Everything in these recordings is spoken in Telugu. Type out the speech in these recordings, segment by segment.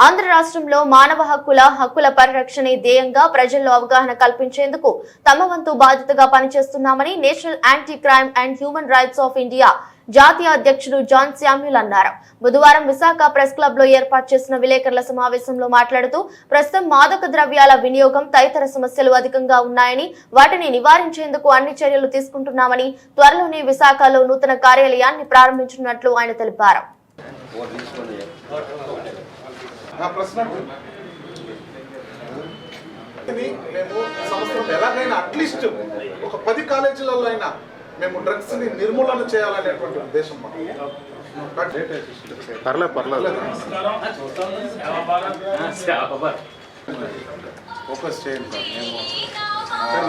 ఆంధ్ర రాష్ట్రంలో మానవ హక్కుల హక్కుల పరిరక్షణే ధ్యేయంగా ప్రజల్లో అవగాహన కల్పించేందుకు తమ వంతు బాధ్యతగా పనిచేస్తున్నామని national anti crime and human rights of India జాతీయ అధ్యక్షుడు జాన్ శామ్యుల్ అన్నారు. బుధవారం విశాఖ ప్రెస్ క్లబ్లో ఏర్పాటు చేసిన విలేకరుల సమావేశంలో మాట్లాడుతూ ప్రస్తుతం మాదక ద్రవ్యాల వినియోగం తదితర సమస్యలు అధికంగా ఉన్నాయని వాటిని నివారించేందుకు అన్ని చర్యలు తీసుకుంటున్నామని త్వరలోనే విశాఖలో నూతన కార్యాలయాన్ని ప్రారంభించనున్నట్లు ఆయన తెలిపారు. నా ప్రశ్న ఇది మేము సంవత్సరం ఎలాగైనా అట్లీస్ట్ ఒక పది కాలేజీలలో అయినా మేము డ్రగ్స్ని నిర్మూలన చేయాలనేటువంటి ఉద్దేశం పర్లేదు. పర్లేదు ఫోకస్ చేయండి సార్ మేము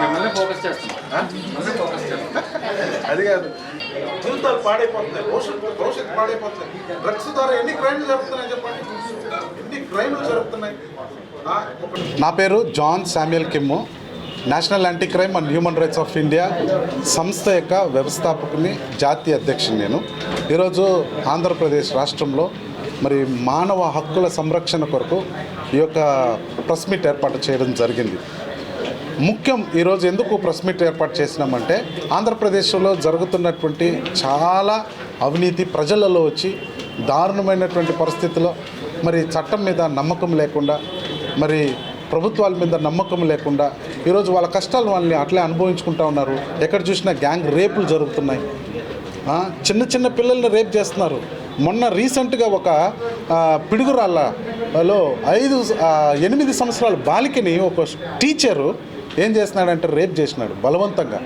మిమ్మల్ని ఫోకస్ చేస్తున్నాం. మిమ్మల్ని ఫోకస్ చేస్తున్నాం. అది కాదు. జీవితాలు పాడైపోతున్నాయి. భవిష్యత్తు భవిష్యత్తు పాడైపోతుంది డ్రగ్స్ ద్వారా ఎన్ని క్రైమ్లు జరుగుతున్నాయి చెప్పండి? ఎన్ని క్రైమ్లు జరుగుతున్నాయి నా పేరు John Samuel Kimmu. National anti crime and human rights of India సంస్థ యొక్క వ్యవస్థాపకుని జాతీయ అధ్యక్షుని నేను. ఈరోజు ఆంధ్రప్రదేశ్ రాష్ట్రంలో మరి మానవ హక్కుల సంరక్షణ కొరకు ఈ యొక్క ప్రెస్ మీట్ ఏర్పాటు చేయడం జరిగింది. ముఖ్యం ఈరోజు ఎందుకు ప్రెస్ మీట్ ఏర్పాటు చేసినామంటే ఆంధ్రప్రదేశ్లో జరుగుతున్నటువంటి చాలా అవినీతి ప్రజలలో వచ్చి దారుణమైనటువంటి పరిస్థితుల్లో మరి చట్టం మీద నమ్మకం లేకుండా మరి ప్రభుత్వాల మీద నమ్మకం లేకుండా ఈరోజు వాళ్ళ కష్టాలు వాళ్ళని అట్లే అనుభవించుకుంటా ఉన్నారు. ఎక్కడ చూసినా గ్యాంగ్ రేపులు జరుగుతున్నాయి. చిన్న చిన్న పిల్లల్ని రేప్ చేస్తున్నారు. మొన్న రీసెంట్గా ఒక పిడుగురాళ్ళలో ఐదు ఎనిమిది సంవత్సరాల బాలికని ఒక టీచరు ఏం చేస్తున్నాడంటే రేప్ చేసినాడు బలవంతంగా.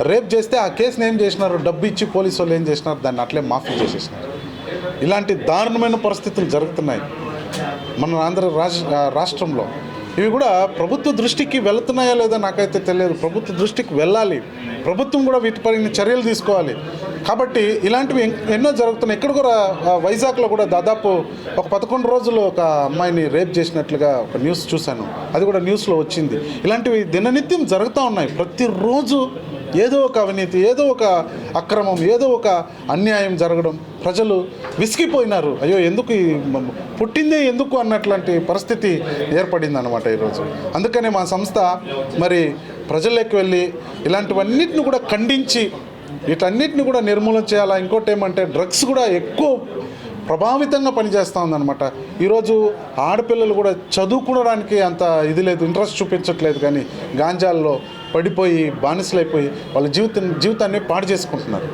రేప్ చేస్తే ఆ కేసుని ఏం చేసినారు? డబ్బు ఇచ్చి పోలీసు వాళ్ళు ఏం చేసినారు? దాన్ని అట్లే మాఫీ చేసేసినారు. ఇలాంటి దారుణమైన పరిస్థితులు జరుగుతున్నాయి మన ఆంధ్ర రాష్ట్ర రాష్ట్రంలో. ఇవి కూడా ప్రభుత్వ దృష్టికి వెళుతున్నాయా లేదా నాకైతే తెలియదు. ప్రభుత్వ దృష్టికి వెళ్ళాలి. ప్రభుత్వం కూడా వీటిపైన చర్యలు తీసుకోవాలి. కాబట్టి ఇలాంటివి ఎన్నో జరుగుతున్నాయి. ఇక్కడ కూడా వైజాగ్లో కూడా దాదాపు ఒక పదకొండు రోజులు ఒక అమ్మాయిని రేప్ చేసినట్లుగా ఒక న్యూస్ చూశాను. అది కూడా న్యూస్లో వచ్చింది. ఇలాంటివి దిననిత్యం జరుగుతూ ఉన్నాయి. ప్రతిరోజు ఏదో ఒక అవినీతి ఏదో ఒక అక్రమం ఏదో ఒక అన్యాయం జరగడం. ప్రజలు విసిగిపోయినారు. అయ్యో ఎందుకు ఈ పుట్టిందే ఎందుకు అన్నట్లాంటి పరిస్థితి ఏర్పడింది అనమాట ఈరోజు. అందుకనే మా సంస్థ మరి ప్రజల్లోకి వెళ్ళి ఇలాంటివన్నిటిని కూడా ఖండించి వీటన్నిటిని కూడా నిర్మూలన చేయాలా? ఇంకోటి ఏమంటే డ్రగ్స్ కూడా ఎక్కువ ప్రభావితంగా పనిచేస్తూ ఉందన్నమాట. ఈరోజు ఆడపిల్లలు కూడా చదువుకోవడానికి అంత ఇది లేదు ఇంట్రెస్ట్ చూపించట్లేదు కానీ గాంజాల్లో పడిపోయి బానిసలైపోయి వాళ్ళ జీవితం జీవితాన్ని పాడు చేసుకుంటున్నారు.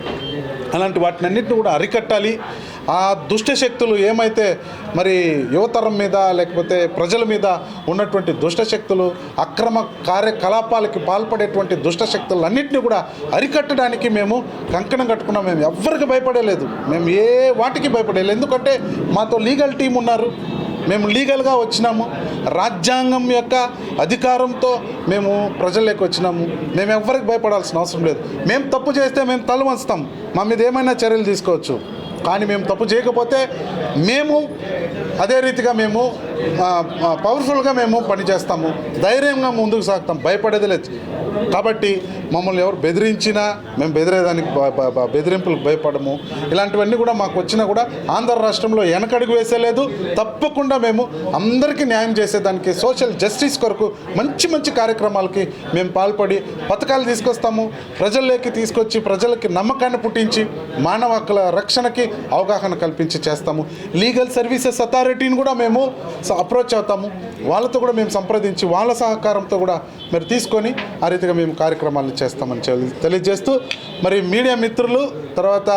అలాంటి వాటినన్నింటిని కూడా అరికట్టాలి. ఆ దుష్ట శక్తులు ఏమైతే మరి యువతరం మీద లేకపోతే ప్రజల మీద ఉన్నటువంటి దుష్ట శక్తులు అక్రమ కార్యకలాపాలకి పాల్పడేటువంటి దుష్ట శక్తులు అన్నింటినీ కూడా అరికట్టడానికి మేము కంకణం కట్టుకున్నాం. మేము ఎవ్వరికి భయపడలేదు. మేము ఏ వాటికి భయపడలేదు. ఎందుకంటే మాతో లీగల్ టీం ఉన్నారు. మేము లీగల్గా వచ్చినాము. రాజ్యాంగం యొక్క అధికారంతో మేము ప్రజల్లోకి వచ్చినాము. మేము ఎవ్వరికి భయపడాల్సిన అవసరం లేదు. మేము తప్పు చేస్తే మేము తల మా మీద ఏమైనా చర్యలు తీసుకోవచ్చు. కానీ మేము తప్పు చేయకపోతే మేము అదే రీతిగా మేము పవర్ఫుల్గా మేము పనిచేస్తాము. ధైర్యంగా ముందుకు సాగుతాం. భయపడేది లేదు. కాబట్టి మమ్మల్ని ఎవరు బెదిరించినా మేము బెదిరేదానికి బెదిరింపులకు భయపడము. ఇలాంటివన్నీ కూడా మాకు వచ్చినా కూడా ఆంధ్ర రాష్ట్రంలో వెనకడుగు వేసేలేదు. తప్పకుండా మేము అందరికీ న్యాయం చేసేదానికి సోషల్ జస్టిస్ కొరకు మంచి మంచి కార్యక్రమాలకి మేము పాల్పడి పథకాలు తీసుకొస్తాము. ప్రజల్లోకి తీసుకొచ్చి ప్రజలకి నమ్మకాన్ని పుట్టించి మానవ హక్కుల రక్షణకి అవగాహన కల్పించి చేస్తాము. లీగల్ సర్వీసెస్ అథారిటీని కూడా మేము అప్రోచ్ అవుతాము. వాళ్ళతో కూడా మేము సంప్రదించి వాళ్ళ సహకారంతో కూడా మరి తీసుకొని ఆ రీతిగా మేము కార్యక్రమాలు చేస్తామని తెలి- తెలియజేస్తూ మరి మీడియా మిత్రులు తర్వాత